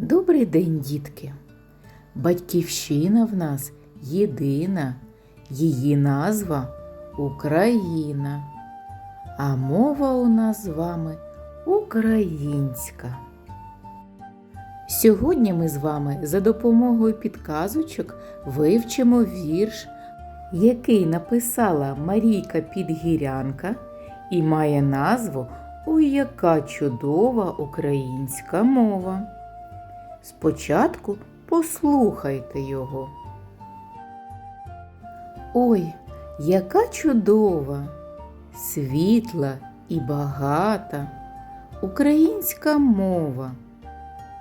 Добрий день, дітки! Батьківщина в нас єдина, її назва Україна, а мова у нас з вами українська. Сьогодні ми з вами за допомогою підказочок вивчимо вірш, який написала Марійка Підгірянка і має назву Ой, яка чудова українська мова. Спочатку послухайте його. Ой, яка чудова, світла і багата українська мова,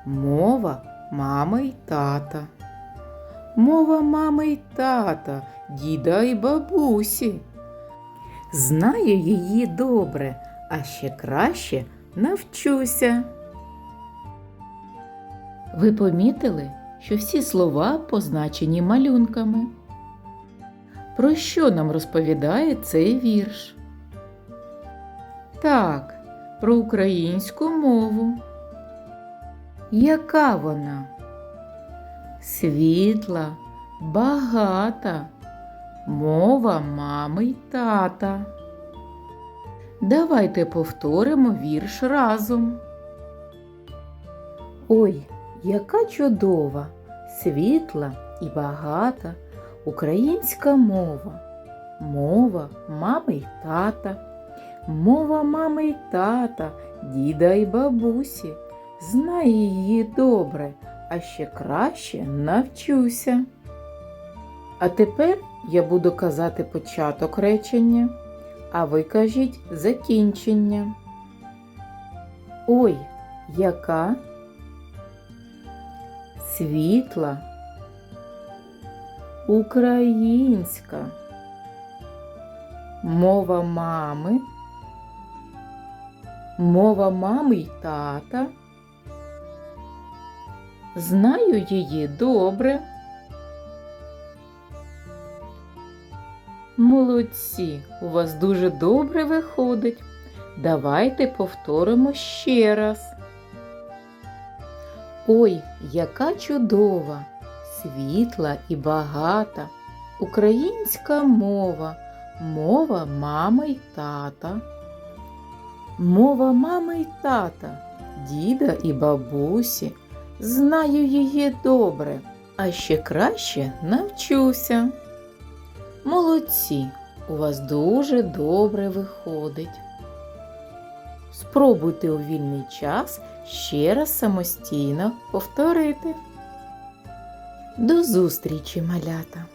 мова мами й тата, мова мами й тата, діда й бабусі. Знаю її добре, а ще краще навчуся. Ви помітили, що всі слова позначені малюнками? Про що нам розповідає цей вірш? Так, про українську мову. Яка вона? Світла, багата, мова мами й тата. Давайте повторимо вірш разом. Ой, яка чудова, світла і багата українська мова, мова мами й тата, мова мами й тата, діда й бабусі. Знаю її добре, а ще краще навчуся. А тепер я буду казати початок речення, а ви кажіть закінчення. Ой, яка світла, українська, мова мами, мова мами й тата. Знаю її добре. Молодці, у вас дуже добре виходить. Давайте повторимо ще раз. Ой, яка чудова, світла і багата українська мова, мова мами й тата. Мова мами й тата, діда і бабусі. Знаю її добре, а ще краще навчуся. Молодці, у вас дуже добре виходить. Спробуйте у вільний час ще раз самостійно повторити. До зустрічі, малята!